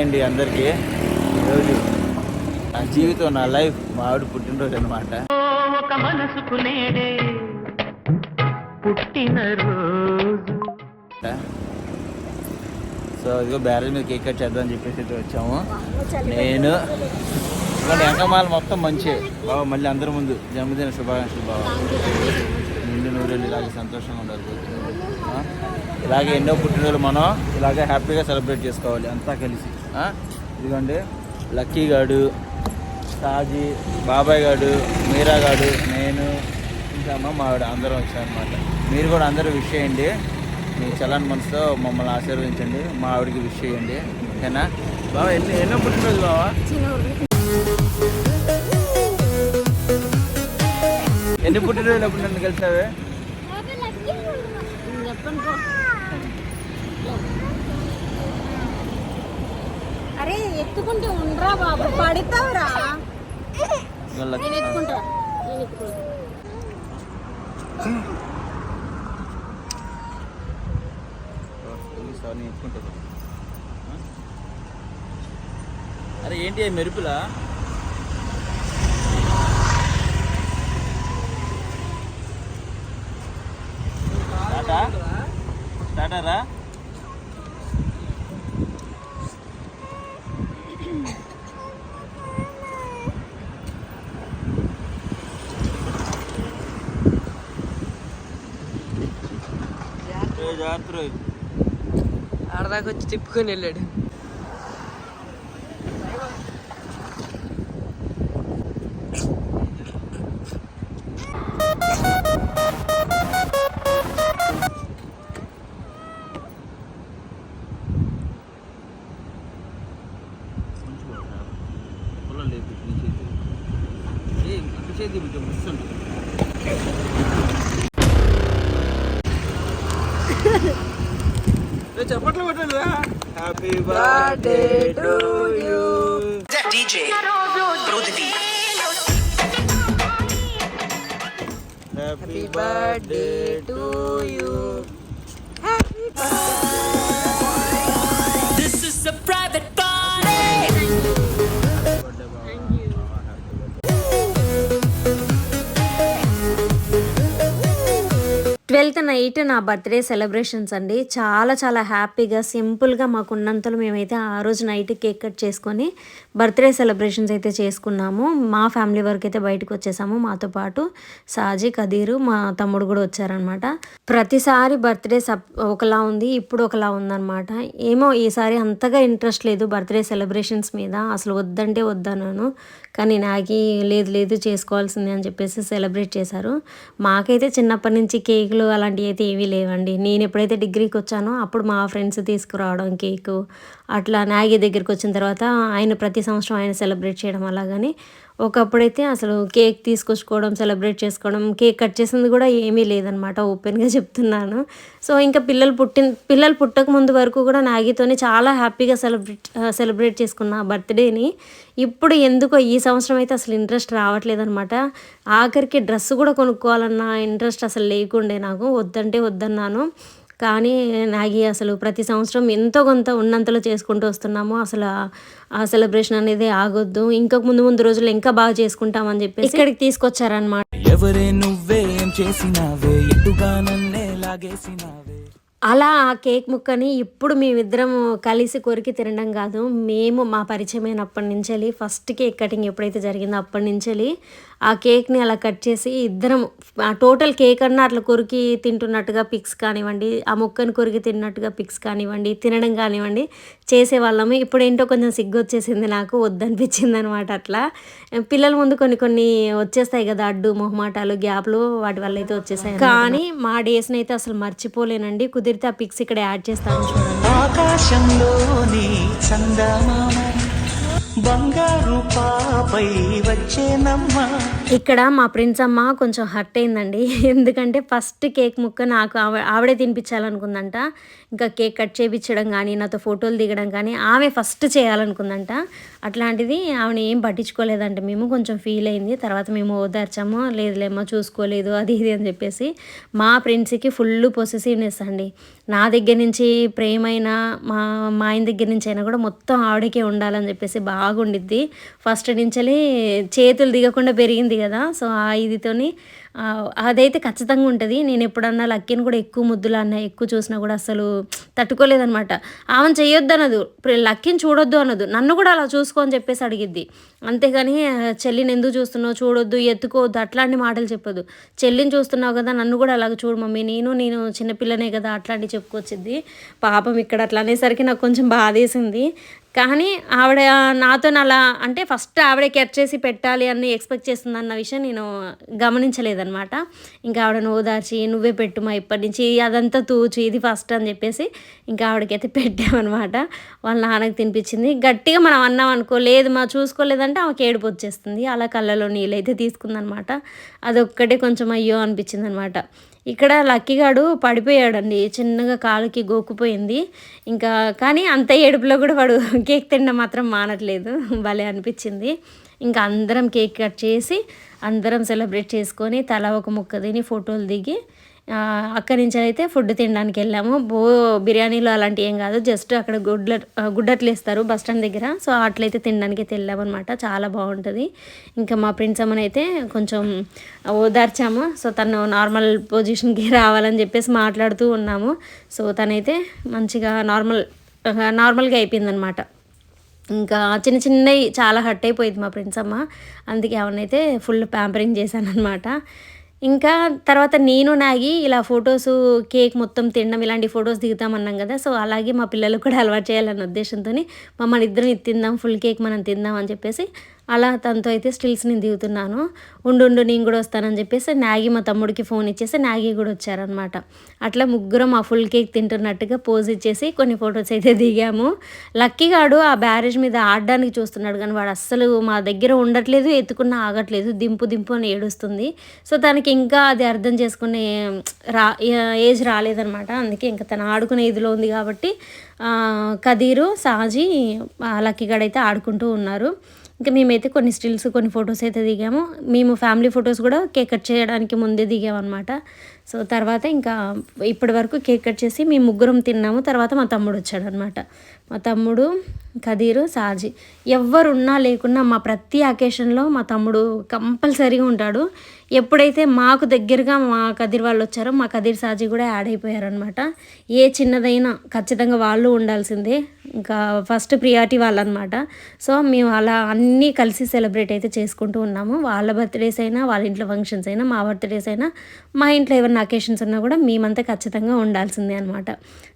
అండి అందరికీ. ఈరోజు నా జీవితం నా లైఫ్ మా ఆవిడ పుట్టినరోజు అనమాట ఒక మనసుకు నేడే పుట్టినరోజు సో ఇదిగో బ్యారేజ్ మీద కేక్ కట్ చేద్దామని చెప్పేసి అయితే వచ్చాము. నేను ఇదిగోండి వెంకమాల మొత్తం మంచి. బాబా మళ్ళీ అందరి ముందు జన్మదిన శుభాకాంక్షలు బాబా నిండు నూరేళ్ళు ఇలాగే సంతోషంగా ఉండాలి? ఇలాగే ఎన్నో పుట్టినరోజులు మనం ఇలాగే హ్యాపీగా సెలబ్రేట్ చేసుకోవాలి. అంతా కలిసి? ఇదిగోండి. లక్కీ గాడు సాజీ బాబాయ్ గాడు మీరా గాడు నేను ఇంకా అమ్మ మా ఆవిడ అందరం వచ్చామన్నమాట. మీరు కూడా అందరూ విష్ చేయండి. మీ చలాన్ మనసుతో మమ్మల్ని ఆశీర్వదించండి. మా ఆవిడకి విష్ చేయండి. ఓకేనా? బాబా ఎన్ని ఎన్నో పుట్టినరోజు బావా? ఎన్ని పుట్టినరోజులు ఎప్పుడు నన్ను కలిసావే అరే ఎత్తుకుంటే ఉండరా బాబు? పడతావురా. నేను ఎత్తుకుంటా. నేను ఎత్తుకుంటా. అరే ఏంటి మెరుపులా? టాటా ఆడదాకా వచ్చి తిప్పుకొని వెళ్ళాడు పొలం లేదు నీ చేతి ఏ ఇంక చేతి కొంచెం వస్తుంది చప్పట్లు కొట్టండి happy birthday to you happy birthday to you This twelfth night నా బర్త్డే సెలబ్రేషన్స్ అండి. చాలా చాలా హ్యాపీగా సింపుల్గా మాకున్నంతలో మేమైతే ఆ రోజు నైట్ కేక్ కట్ చేసుకొని బర్త్డే సెలబ్రేషన్స్ అయితే చేసుకున్నాము. మా ఫ్యామిలీ వరకు అయితే బయటకు వచ్చేసాము. మాతో పాటు సాజీ కదీరు మా తమ్ముడు కూడా వచ్చారనమాట ప్రతిసారి బర్త్డే సప్ ఒకలా ఉంది ఇప్పుడు ఒకలా ఉందన్నమాట. ఏమో ఈసారి అంతగా ఇంట్రెస్ట్ లేదు బర్త్డే సెలబ్రేషన్స్ మీద. అసలు వద్దంటే వద్దన్నాను కానీ నాకి లేదు లేదు చేసుకోవాల్సిందే అని చెప్పేసి సెలబ్రేట్ చేశారు. మాకైతే చిన్నప్పటి నుంచి కేకులు అలాంటివి అయితే ఏవీ లేవండి. నేను ఎప్పుడైతే డిగ్రీకి వచ్చానో అప్పుడు మా ఫ్రెండ్స్ తీసుకురావడం కేకు అట్లా నాగి దగ్గరికి వచ్చిన తర్వాత ఆయన ప్రతి సంవత్సరం ఆయన సెలబ్రేట్ చేయడం అలాగని ఒకప్పుడైతే అసలు కేక్ తీసుకొచ్చుకోవడం సెలబ్రేట్ చేసుకోవడం కేక్ కట్ చేసింది కూడా ఏమీ లేదనమాట ఓపెన్గా చెప్తున్నాను. సో ఇంకా పిల్లలు పుట్టిన పిల్లలు పుట్టక ముందు వరకు కూడా నాగితోనే చాలా హ్యాపీగా సెలబ్రేట్ సెలబ్రేట్ చేసుకున్న బర్త్డేని. ఇప్పుడు ఎందుకో ఈ సంవత్సరం అయితే అసలు ఇంట్రెస్ట్ రావట్లేదు అనమాట ఆఖరికి డ్రెస్ కూడా కొనుక్కోవాలన్న ఇంట్రెస్ట్ అసలు లేకుండే నాకు. వద్దంటే వద్దన్నాను. కానీ నాగి అసలు ప్రతి సంవత్సరం ఎంతో కొంత ఉన్నంతలో చేసుకుంటూ వస్తున్నాము. అసలు ఆ- సెలబ్రేషన్ అనేది ఆగొద్దు. ఇంకా ముందు ముందు రోజులు ఇంకా బాగా చేసుకుంటామని చెప్పేసి ఇక్కడికి తీసుకొచ్చారనమాట ఎవరే నువ్వేం చేసినావే? ఎటుగా నన్నే లాగేసినావే? అలా ఆ కేక్ ముక్కని ఇప్పుడు మేమిద్దరం కలిసి కొరికి తినడం కాదు. మేము మా పరిచయమైనప్పటి నుంచి ఫస్ట్ కేక్ కటింగ్ ఎప్పుడైతే జరిగిందో అప్పటి నుంచి ఆ కేక్ని అలా కట్ చేసి ఇద్దరం ఆ టోటల్ కేక్ అన్నా అట్లా కొరికి తింటున్నట్టుగా పిక్స్ కానివ్వండి ఆ ముక్కని కొరికి తిన్నట్టుగా పిక్స్ కానివ్వండి తినడం కానివ్వండి చేసేవాళ్ళము. ఇప్పుడు ఏంటో కొంచెం సిగ్గు వచ్చేసింది నాకు వద్దనిపించింది అనమాట అట్లా పిల్లల ముందు కొన్ని కొన్ని వచ్చేస్తాయి కదా అడ్డు మొహమాటాలు గ్యాప్లు వాటి వల్ల అయితే వచ్చేసాయి కానీ మా డేస్ని అయితే అసలు మర్చిపోలేనండి. కుదిరితే ఆ పిక్స్ ఇక్కడ యాడ్ చేస్తాను చూడండి. ఆకాశంలోని చందమామ బంగారు వచ్చేనమ్మా. ఇక్కడ మా ప్రిన్స్ అమ్మ కొంచెం హర్ట్ అయిందండి. ఎందుకంటే ఫస్ట్ కేక్ ముక్క నాకు ఆవిడే తినిపించాలనుకుందంట. ఇంకా కేక్ కట్ చేయించడం కానీ నాతో ఫోటోలు దిగడం కానీ ఆమె ఫస్ట్ చేయాలనుకుందంట. అట్లాంటిది ఆమెను ఏం పట్టించుకోలేదంట. మేము కొంచెం ఫీల్ అయింది. తర్వాత మేము ఓదార్చాము. లేదులేమో చూసుకోలేదు అది ఇది అని చెప్పేసి మా ప్రిన్స్కి ఫుల్ పొసెసివ్నెస్ అండి. నా దగ్గర నుంచి ప్రేమైనా మా మా ఆయన దగ్గర నుంచి అయినా కూడా మొత్తం ఆవిడకే ఉండాలని చెప్పేసి బాగా బాగుండిద్ది. ఫస్ట్ నుంచి చేతులు దిగకుండా పెరిగింది కదా. సో ఆ ఇదితోని అదైతే ఖచ్చితంగా ఉంటుంది. నేను ఎప్పుడన్నా లక్కీని కూడా ఎక్కువ ముద్దులు అన్న ఎక్కువ చూసినా కూడా అసలు తట్టుకోలేదనమాట ఆమెను చేయొద్దు అనదు లక్కీని చూడొద్దు అనదు. నన్ను కూడా అలా చూసుకో అని చెప్పేసి అడిగిద్ది. అంతేగాని చెల్లిని ఎందుకు చూస్తున్నావు? చూడొద్దు ఎత్తుకోవద్దు అట్లాంటి మాటలు చెప్పదు. చెల్లిని చూస్తున్నావు కదా నన్ను కూడా అలాగ చూడు మమ్మీ. నేను నేను చిన్నపిల్లనే కదా అట్లాంటివి చెప్పుకొచ్చిద్ది. పాపం ఇక్కడ అట్లా అనేసరికి నాకు కొంచెం బాధేసింది. కానీ ఆవిడ నాతో అలా అంటే ఫస్ట్ ఆవిడే క్యాచ్ చేసి పెట్టాలి అని ఎక్స్పెక్ట్ చేస్తుంది అన్న విషయం నేను అనమాట ఇంకా ఆవిడను ఓదార్చి నువ్వే పెట్టుమా ఇప్పటి నుంచి అదంతా తూచు ఇది ఫస్ట్ అని చెప్పేసి ఇంకా ఆవిడకైతే పెట్టామన్నమాట. వాళ్ళ నాన్నకి తినిపించింది. గట్టిగా మనం అన్నాం అనుకో లేదు మా చూసుకోలేదంటే ఆమెకి ఏడుపు వచ్చేస్తుంది. అలా కళ్ళలో నీళ్ళైతే తీసుకుందనమాట అదొక్కటే కొంచెం అయ్యో అనిపించింది అనమాట ఇక్కడ లక్కీగాడు పడిపోయాడండి. చిన్నగా కాలుకి గోక్కుపోయింది ఇంకా కానీ అంత ఏడుపులో కూడా వాడు కేక్ తినడం మాత్రం మానట్లేదు. భలే అనిపించింది. ఇంకా అందరం కేక్ కట్ చేసి అందరం సెలబ్రేట్ చేసుకొని తల ఒక ముక్క తిని ఫోటోలు దిగి అక్కడి నుంచి అయితే ఫుడ్ తినడానికి వెళ్ళాము. బో బిర్యానీలు అలాంటివి ఏం కాదు. జస్ట్ అక్కడ గుడ్ల గుడ్డట్లు ఇస్తారు బస్ స్టాండ్ దగ్గర. సో అట్లయితే తినడానికి అయితే వెళ్ళామన్నమాట. చాలా బాగుంటుంది. ఇంకా మా ఫ్రెండ్స్ అమ్మని అయితే కొంచెం ఓదార్చాము. సో తను నార్మల్ పొజిషన్కి రావాలని చెప్పేసి మాట్లాడుతూ ఉన్నాము. సో తనైతే మంచిగా నార్మల్ నార్మల్గా అయిపోయిందనమాట ఇంకా చిన్న చిన్నవి చాలా హర్ట్ అయిపోయింది మా ఫ్రెండ్స్ అమ్మ. అందుకే ఆమెనైతే ఫుల్ ప్యాంపరింగ్ చేశాను అనమాట ఇంకా తర్వాత నేను నాగి ఇలా ఫొటోస్ కేక్ మొత్తం తినడం ఇలాంటి ఫొటోస్ దిగుతామన్నాం కదా. సో అలాగే మా పిల్లలకు కూడా అలవాటు చేయాలన్న ఉద్దేశంతో మమ్మల్ని ఇద్దరం ఇది తిందాం ఫుల్ కేక్ మనం తిందాం అని చెప్పేసి అలా తనతో అయితే స్టిల్స్ నేను దిగుతున్నాను. ఉండు ఉండు నేను కూడా వస్తానని చెప్పేసి నాగి మా తమ్ముడికి ఫోన్ ఇచ్చేసి నాగి కూడా వచ్చారనమాట అట్లా ముగ్గురం ఆ ఫుల్ కేక్ తింటున్నట్టుగా పోజ్ ఇచ్చేసి కొన్ని ఫొటోస్ అయితే దిగాము. లక్కీగాడు ఆ బ్యారేజ్ మీద ఆడడానికి చూస్తున్నాడు కానీ వాడు అస్సలు మా దగ్గర ఉండట్లేదు ఎత్తుకున్న ఆగట్లేదు దింపు దింపు అని ఏడుస్తుంది. సో తనకి ఇంకా అది అర్థం చేసుకునే రా ఏజ్ రాలేదనమాట అందుకే ఇంకా తను ఆడుకునే ఇదిలో ఉంది కాబట్టి కదీరు సాజీ ఆ, లక్కీగాడైతే ఆడుకుంటూ ఉన్నారు. ఇంకా మేమైతే కొన్ని స్టిల్స్ కొన్ని ఫొటోస్ అయితే దిగాము. మేము ఫ్యామిలీ ఫొటోస్ కూడా కేక్ కట్ చేయడానికి ముందే దిగామన్నమాట. సో తర్వాత ఇంకా ఇప్పటి వరకు కేక్ కట్ చేసి మేము ముగ్గురం తిన్నాము. తర్వాత మా తమ్ముడు వచ్చాడనమాట మా తమ్ముడు కదీరు సాజీ ఎవరున్నా లేకున్నా మా ప్రతి అకేషన్లో మా తమ్ముడు కంపల్సరీగా ఉంటాడు. ఎప్పుడైతే మాకు దగ్గరగా మా కదిర్ వాళ్ళు వచ్చారో మా కదిర్ సాజీ కూడా యాడ్ అయిపోయారనమాట ఏ చిన్నదైనా ఖచ్చితంగా వాళ్ళు ఉండాల్సిందే. ఇంకా ఫస్ట్ ప్రియారిటీ వాళ్ళనమాట సో మేము అలా అన్నీ కలిసి సెలబ్రేట్ అయితే చేసుకుంటూ ఉన్నాము. వాళ్ళ బర్త్డేస్ అయినా వాళ్ళ ఇంట్లో ఫంక్షన్స్ అయినా మా బర్త్డేస్ అయినా మా ఇంట్లో ఏమైనా అకేషన్స్ ఉన్నా కూడా మేమంతా ఖచ్చితంగా ఉండాల్సిందే అనమాట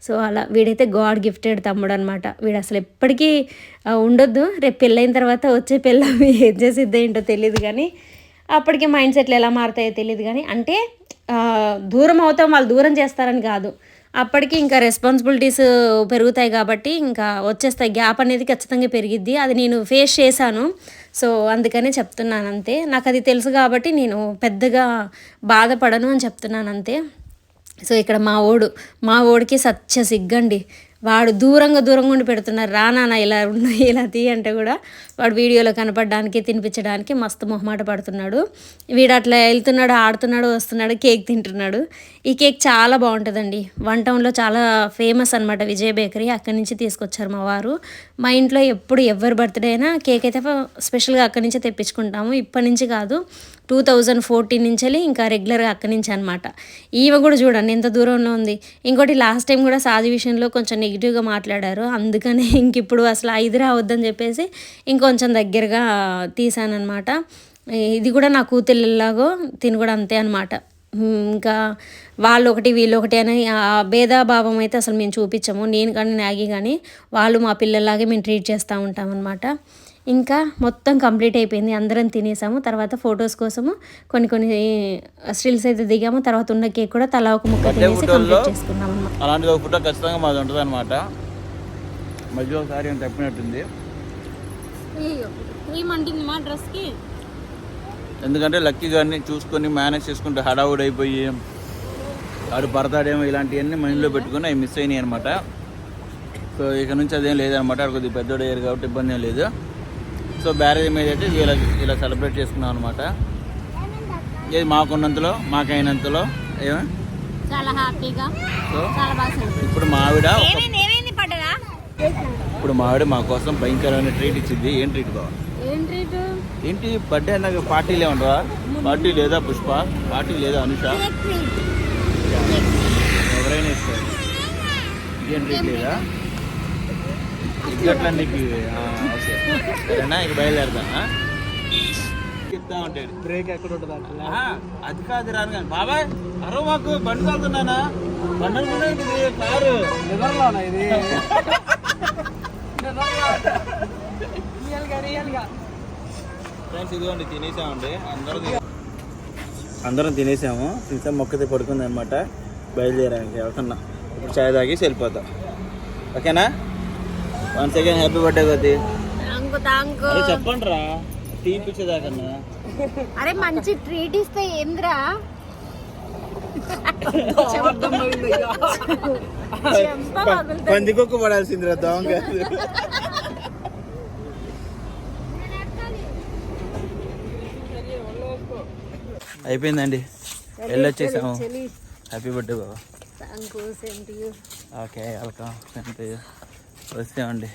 సో అలా వీడైతే గాడ్ గిఫ్టెడ్ తమ్ముడు అనమాట వీడు అసలు ఎప్పటికీ ఉండొద్దు. రేపు పెళ్ళైన తర్వాత వచ్చే పెళ్ళ ఏం చేసిద్దో ఏంటో తెలియదు కానీ అప్పటికి మైండ్ సెట్లు ఎలా మారుతాయో తెలియదు కానీ అంటే దూరం అవుతాం వాళ్ళు దూరం చేస్తారని కాదు. అప్పటికి ఇంకా రెస్పాన్సిబిలిటీస్ పెరుగుతాయి కాబట్టి ఇంకా వచ్చేస్తాయి. గ్యాప్ అనేది ఖచ్చితంగా పెరిగిద్ది. అది నేను ఫేస్ చేశాను. సో అందుకనే చెప్తున్నాను అంతే నాకు అది తెలుసు కాబట్టి నేను పెద్దగా బాధపడను అని చెప్తున్నాను అంతే సో ఇక్కడ మా ఓడు మా ఓడికి సత్య సిగ్గండి. వాడు దూరంగా దూరంగా ఉండి పెడుతున్నారు. రా నాన్న ఇలా ఉన్న ఇలా తీ అంటే కూడా వాడు వీడియోలో కనపడడానికి తినిపించడానికి మస్తు మొహమాట పడుతున్నాడు. వీడు అట్లా వెళ్తున్నాడు ఆడుతున్నాడు వస్తున్నాడు కేక్ తింటున్నాడు. ఈ కేక్ చాలా బాగుంటుందండి. వన్ టౌన్లో చాలా ఫేమస్ అనమాట విజయ బేకరీ. అక్కడి నుంచి తీసుకొచ్చారు మా వారు. మా ఇంట్లో ఎప్పుడు ఎవరి బర్త్డే అయినా కేక్ అయితే స్పెషల్గా అక్కడి నుంచే తెప్పించుకుంటాము. ఇప్పటి నుంచి కాదు టూ థౌజండ్ ఫోర్టీన్ నుంచి వెళ్ళి ఇంకా రెగ్యులర్గా అక్కడి నుంచి అనమాట ఈమె కూడా చూడండి ఎంత దూరంలో ఉంది. ఇంకోటి లాస్ట్ టైం కూడా సాది విషయంలో కొంచెం నెగిటివ్గా మాట్లాడారు. అందుకనే ఇంక ఇప్పుడు అసలు ఐదు రావద్దని చెప్పేసి ఇంకొంచెం దగ్గరగా తీసానమాట ఇది కూడా నా కూతుళ్ళలాగో తిని కూడా అంతే అనమాట ఇంకా వాళ్ళు ఒకటి వీళ్ళు ఒకటి అని ఆ భేదాభావం అయితే అసలు మేము చూపించము. నేను కానీ నాగి కానీ వాళ్ళు మా పిల్లల్లాగే మేము ట్రీట్ చేస్తూ ఉంటాం అనమాట ఇంకా మొత్తం కంప్లీట్ అయిపోయింది. అందరం తినేసాము. తర్వాత ఫొటోస్ కోసము కొన్ని కొన్ని స్టిల్స్ అయితే దిగాము. తర్వాత ఉన్న కేక్ కూడా తలా ఒక ముక్క తినేసి కంప్లీట్ చేసుకున్నాం అన్నమాట. అలాంటిది ఒక ఫోటో ఖచ్చితంగా మాది ఉంటుంది అనమాట మధ్యలో ఒకసారి ఏం తప్పినట్టుంది. మా డ్రెస్కి. ఎందుకంటే లక్కీ గారిని చూసుకొని మేనేజ్ చేసుకుంటే హడావుడి అయిపోయి ఆడు పడతాడేమో ఇలాంటివన్నీ మైండ్లో పెట్టుకుని అవి మిస్ అయినాయి అనమాట సో ఇక నుంచి అదేం లేదనమాట ఆడు కొద్దిగా పెద్దోడు అయ్యారు కాబట్టి ఇబ్బంది ఏం లేదు. సో బ్యారేజ్ మీద అయితే ఇలా ఇలా సెలబ్రేట్ చేసుకున్నాం అనమాట ఇది మాకున్నంతలో మాకైనంతలో ఏమే? చాలా హ్యాపీగా సో చాలా బాగా సెలబ్రేట్ ఇప్పుడు మా ఆవిడ ఒక- ఏమైంది ఏమైంది పడ్డదా ఇప్పుడు మా ఆవిడ మా కోసం భయంకరమైన ట్రీట్ ఇచ్చింది. ఏం ట్రీట్ బావ? ఏం ట్రీట్? ఏంటి బర్త్డే అన్నాక పార్టీలు ఏమంటావా పార్టీ లేదా పుష్ప? పార్టీ లేదా అనుష? ఎవరైనా ఇస్తారు. ఇంకేం ట్రీట్ లేదా? ఇట్లా నీకు ఆ, ఓకే. సరేనా ఇక బయలుదేరదా చెప్తా ఉంటాడు. బ్రేక్ ఎక్కడ ఉంటుంది అది కాదు రాను కానీ బాబాయ్ అరో మాకు బండి తోలుతున్నానా బండి ఇది కారు? నిద్రలోనా ఇది? ఫ్రెండ్స్ ఇదిగోండి తినేసామండి. అందరూ అందరం తినేసాము. తింటే మొక్కతే పడుకుంది అనమాట బయలుదేరానికి వెళ్తున్నా. ఇప్పుడు చాయ్ తాగేసి వెళ్ళిపోతాం. ఓకేనా? One second happy birthday thank you అరే చెప్పండి రా టీ ఇప్పించేదాకన్నా అరే మంచి ట్రీట్ ఇస్తే ఏంద్రా. పందికొక్కు పడాల్సింది రా దోమ కాదు అయిపోయిందండి వెళ్ళొచ్చేసాము happy birthday Baba thank you same to you okay welcome వస్తామండి